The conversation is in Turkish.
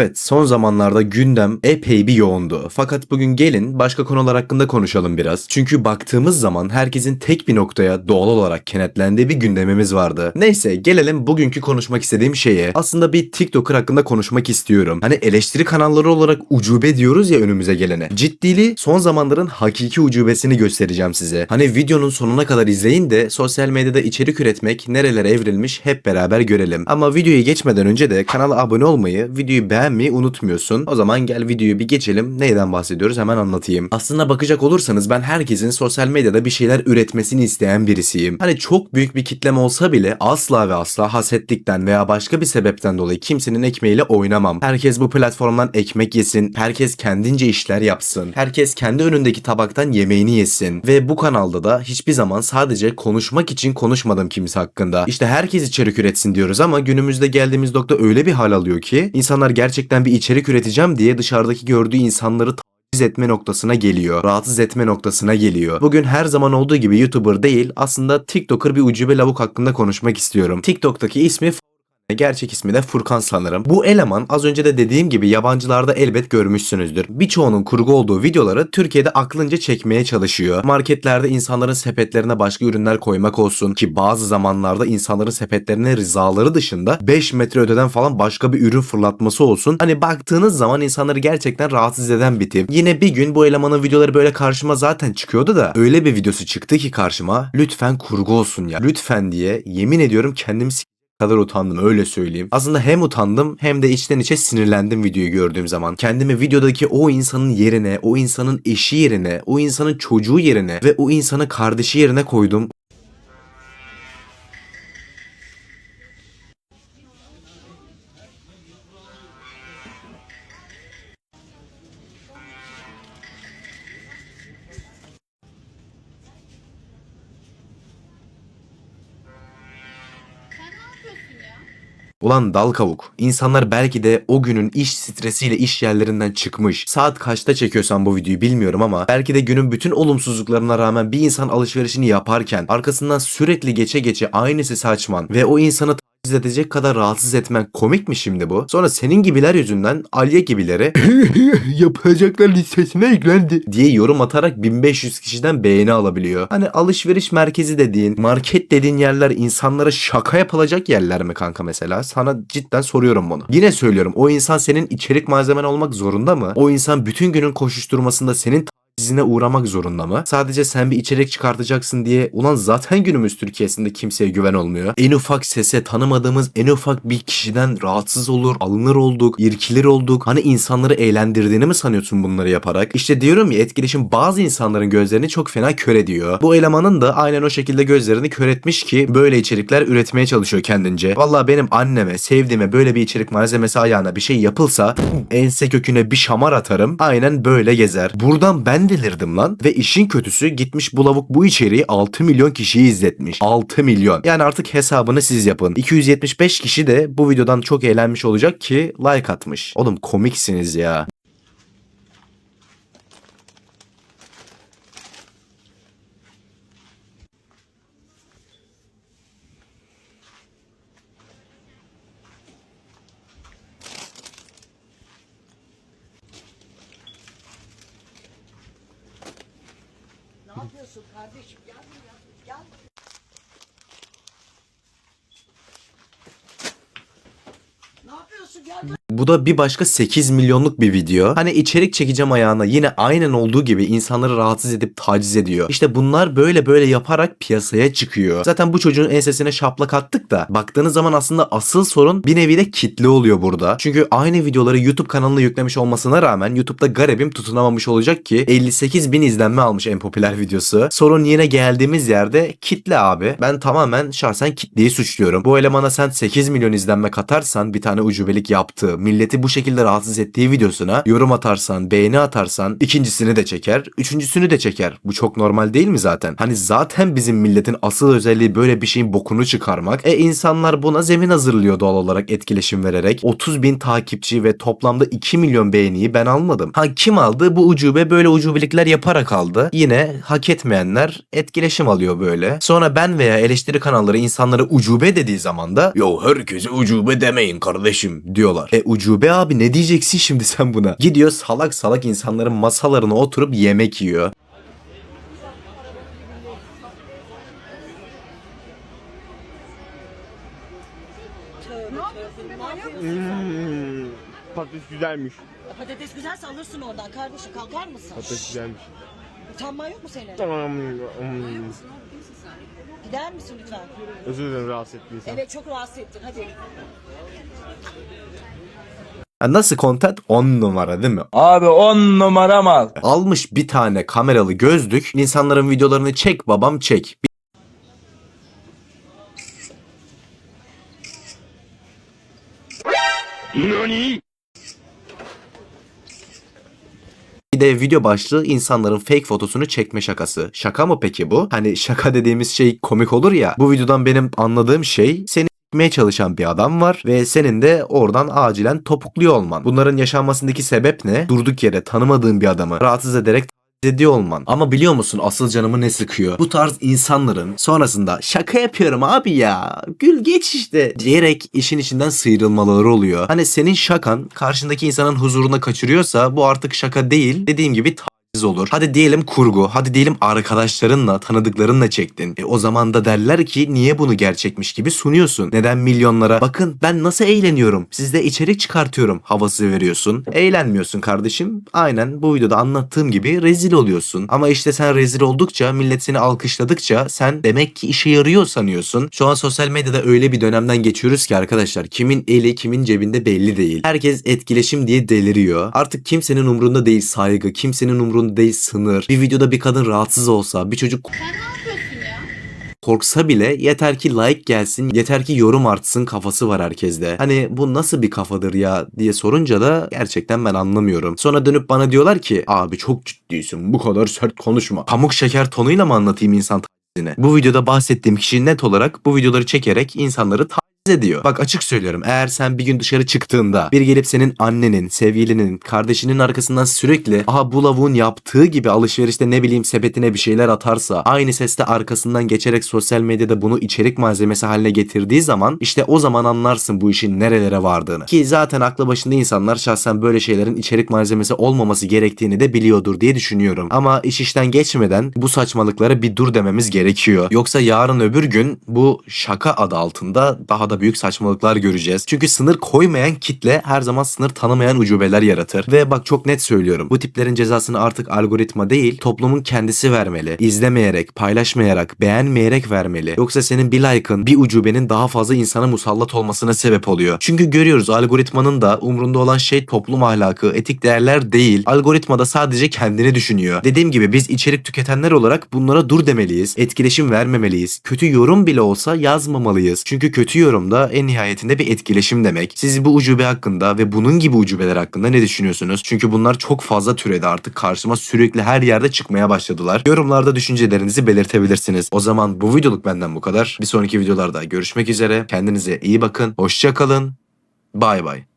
Evet son zamanlarda gündem epey bir yoğundu. Fakat bugün gelin başka konular hakkında konuşalım biraz. Çünkü baktığımız zaman herkesin tek bir noktaya doğal olarak kenetlendiği bir gündemimiz vardı. Neyse gelelim bugünkü konuşmak istediğim şeye. Aslında bir TikToker hakkında konuşmak istiyorum. Hani eleştiri kanalları olarak ucube diyoruz ya önümüze gelene. Ciddiliği son zamanların hakiki ucubesini göstereceğim size. Hani videonun sonuna kadar izleyin de sosyal medyada içerik üretmek nerelere evrilmiş hep beraber görelim. Ama videoyu geçmeden önce de kanala abone olmayı, videoyu beğenmeyi unutmuyorsun. O zaman gel videoyu bir geçelim. Neyden bahsediyoruz hemen anlatayım. Aslında bakacak olursanız ben herkesin sosyal medyada bir şeyler üretmesini isteyen birisiyim. Hani çok büyük bir kitlem olsa bile asla ve asla hasetlikten veya başka bir sebepten dolayı kimsenin ekmeğiyle oynamam. Herkes bu platformdan ekmek yesin. Herkes kendince işler yapsın. Herkes kendi önündeki tabaktan yemeğini yesin. Ve bu kanalda da hiçbir zaman sadece konuşmak için konuşmadım kimse hakkında. İşte herkes içerik üretsin diyoruz ama günümüzde geldiğimiz nokta öyle bir hal alıyor ki insanlar gerçekten bir içerik üreteceğim diye dışarıdaki gördüğü insanları taciz etme noktasına geliyor. Rahatsız etme noktasına geliyor. Bugün her zaman olduğu gibi YouTuber değil aslında TikToker bir ucube lavuk hakkında konuşmak istiyorum. TikTok'taki ismi Gerçek ismi de Furkan sanırım. Bu eleman az önce de dediğim gibi yabancılarda elbet görmüşsünüzdür. Birçoğunun kurgu olduğu videoları Türkiye'de aklınca çekmeye çalışıyor. Marketlerde insanların sepetlerine başka ürünler koymak olsun ki bazı zamanlarda insanların sepetlerine rızaları dışında 5 metre öteden falan başka bir ürün fırlatması olsun. Hani baktığınız zaman insanları gerçekten rahatsız eden bir tip. Yine bir gün bu elemanın videoları böyle karşıma zaten çıkıyordu da öyle bir videosu çıktı ki karşıma lütfen kurgu olsun ya. Lütfen diye yemin ediyorum kendimi kadar utandım öyle söyleyeyim. Aslında hem utandım hem de içten içe sinirlendim videoyu gördüğüm zaman. Kendimi videodaki o insanın yerine, o insanın eşi yerine, o insanın çocuğu yerine ve o insanın kardeşi yerine koydum. Ulan dal kavuk. İnsanlar belki de o günün iş stresiyle iş yerlerinden çıkmış. Saat kaçta çekiyorsan bu videoyu bilmiyorum ama belki de günün bütün olumsuzluklarına rağmen bir insan alışverişini yaparken arkasından sürekli geçe geçe aynı sesi açman ve o insanı taciz edecek kadar rahatsız etmen komik mi şimdi bu? Sonra senin gibiler yüzünden Alya gibileri yapacaklar listesine eklendi diye yorum atarak 1500 kişiden beğeni alabiliyor. Hani alışveriş merkezi dediğin, market dediğin yerler insanlara şaka yapılacak yerler mi kanka mesela? Sana cidden soruyorum bunu. Yine söylüyorum o insan senin içerik malzemen olmak zorunda mı? O insan bütün günün koşuşturmasında senin tacizine uğramak zorunda mı? Sadece sen bir içerik çıkartacaksın diye ulan zaten günümüz Türkiye'sinde kimseye güven olmuyor. En ufak sese tanımadığımız en ufak bir kişiden rahatsız olur, alınır olduk, irkilir olduk. Hani insanları eğlendirdiğini mi sanıyorsun bunları yaparak? İşte diyorum ya etkileşim bazı insanların gözlerini çok fena kör ediyor. Bu elemanın da aynen o şekilde gözlerini kör etmiş ki böyle içerikler üretmeye çalışıyor kendince. Vallahi benim anneme, sevdiğime böyle bir içerik malzemesi ayağına bir şey yapılsa ense köküne bir şamar atarım. Aynen böyle gezer. Buradan ben delirdim lan. Ve işin kötüsü gitmiş bu lavuk bu içeriği 6 milyon kişiyi izletmiş. 6 milyon. Yani artık hesabını siz yapın. 275 kişi de bu videodan çok eğlenmiş olacak ki like atmış. Oğlum komiksiniz ya. Yapıyorsun kardeşim? Gel buraya. Gel. Ne yapıyorsun? Gel buraya. Bu da bir başka 8 milyonluk bir video. Hani içerik çekeceğim ayağına yine aynen olduğu gibi insanları rahatsız edip taciz ediyor. İşte bunlar böyle böyle yaparak piyasaya çıkıyor. Zaten bu çocuğun ensesine şaplak attık da baktığınız zaman aslında asıl sorun bir nevi de kitle oluyor burada. Çünkü aynı videoları YouTube kanalına yüklemiş olmasına rağmen YouTube'da garibim tutunamamış olacak ki 58 bin izlenme almış en popüler videosu. Sorun yine geldiğimiz yerde kitle abi. Ben tamamen şahsen kitleyi suçluyorum. Bu elemana sen 8 milyon izlenme katarsan bir tane ucubelik yaptı. Milleti bu şekilde rahatsız ettiği videosuna yorum atarsan, beğeni atarsan ikincisini de çeker, üçüncüsünü de çeker. Bu çok normal değil mi zaten? Hani zaten bizim milletin asıl özelliği böyle bir şeyin bokunu çıkarmak. E insanlar buna zemin hazırlıyor doğal olarak etkileşim vererek. 30 bin takipçi ve toplamda 2 milyon beğeniyi ben almadım. Ha kim aldı? Bu ucube böyle ucubelikler yaparak aldı. Yine hak etmeyenler etkileşim alıyor böyle. Sonra ben veya eleştiri kanalları insanlara ucube dediği zaman da yo herkese ucube demeyin kardeşim diyorlar. E ucube abi ne diyeceksin şimdi sen buna? Gidiyor salak salak insanların masalarına oturup yemek yiyor. Hmm, patates güzelmiş. Patates güzelse alırsın oradan kardeşim. Kalkar mısın? Patates güzelmiş. Utanman yok mu senin? Tamam. hmm, Gider misin lütfen? Özür dilerim rahatsız ettiysem. Evet çok rahatsız ettin. Hadi. Ha, Nasıl content? 10 numara değil mi? Abi on numara mal. Almış bir tane kameralı gözlük. insanların videolarını çek babam çek. Bir de video başlığı insanların fake fotosunu çekme şakası. Şaka mı peki bu? Hani şaka dediğimiz şey komik olur ya. Bu videodan benim anladığım şey seni s**meye çalışan bir adam var ve senin de oradan acilen topukluyor olman. Bunların yaşanmasındaki sebep ne? Durduk yere tanımadığın bir adamı rahatsız ederek ediyor olman. Ama biliyor musun asıl canımı ne sıkıyor? Bu tarz insanların sonrasında şaka yapıyorum abi ya gül geç işte diyerek işin içinden sıyrılmaları oluyor. Hani senin şakan karşındaki insanın huzuruna kaçırıyorsa bu artık şaka değil dediğim gibi olur. Hadi diyelim kurgu, hadi diyelim arkadaşlarınla, tanıdıklarınla çektin. E o zaman da derler ki niye bunu gerçekmiş gibi sunuyorsun? Neden milyonlara bakın ben nasıl eğleniyorum, sizde içerik çıkartıyorum havası veriyorsun. Eğlenmiyorsun kardeşim. Aynen bu videoda anlattığım gibi rezil oluyorsun. Ama işte sen rezil oldukça, millet seni alkışladıkça sen demek ki işe yarıyor sanıyorsun. Şu an sosyal medyada öyle bir dönemden geçiyoruz ki arkadaşlar kimin eli kimin cebinde belli değil. Herkes etkileşim diye deliriyor. Artık kimsenin umrunda değil saygı, kimsenin umrunda değil sınır. Bir videoda bir kadın rahatsız olsa, bir çocuk Sen ne yapıyorsun ya? korksa bile yeter ki like gelsin, yeter ki yorum artsın kafası var herkeste. Hani bu nasıl bir kafadır ya diye sorunca da gerçekten ben anlamıyorum. Sonra dönüp bana diyorlar ki abi çok ciddiysin bu kadar sert konuşma. Pamuk şeker tonuyla mı anlatayım insan tarzını? Bu videoda bahsettiğim kişi net olarak bu videoları çekerek insanları ediyor. Bak açık söylüyorum eğer sen bir gün dışarı çıktığında bir gelip senin annenin, sevgilinin, kardeşinin arkasından sürekli aha bu lavuğun yaptığı gibi alışverişte ne bileyim sepetine bir şeyler atarsa aynı sesle arkasından geçerek sosyal medyada bunu içerik malzemesi haline getirdiği zaman işte o zaman anlarsın bu işin nerelere vardığını. Ki zaten aklı başında insanlar şahsen böyle şeylerin içerik malzemesi olmaması gerektiğini de biliyordur diye düşünüyorum. Ama iş işten geçmeden bu saçmalıklara bir dur dememiz gerekiyor. Yoksa yarın öbür gün bu şaka adı altında daha da büyük saçmalıklar göreceğiz. Çünkü sınır koymayan kitle her zaman sınır tanımayan ucubeler yaratır. Ve bak çok net söylüyorum. Bu tiplerin cezasını artık algoritma değil toplumun kendisi vermeli. İzlemeyerek, paylaşmayarak, beğenmeyerek vermeli. Yoksa senin bir like'ın bir ucubenin daha fazla insana musallat olmasına sebep oluyor. Çünkü görüyoruz algoritmanın da umrunda olan şey toplum ahlakı, etik değerler değil. Algoritma da sadece kendini düşünüyor. Dediğim gibi biz içerik tüketenler olarak bunlara dur demeliyiz. Etkileşim vermemeliyiz. Kötü yorum bile olsa yazmamalıyız. Çünkü kötü yorum da en nihayetinde bir etkileşim demek. Siz bu ucube hakkında ve bunun gibi ucubeler hakkında ne düşünüyorsunuz? Çünkü bunlar çok fazla türedi artık karşıma sürekli her yerde çıkmaya başladılar. Yorumlarda düşüncelerinizi belirtebilirsiniz. O zaman bu videoluk benden bu kadar. Bir sonraki videolarda görüşmek üzere. Kendinize iyi bakın. Hoşça kalın. Bay bay.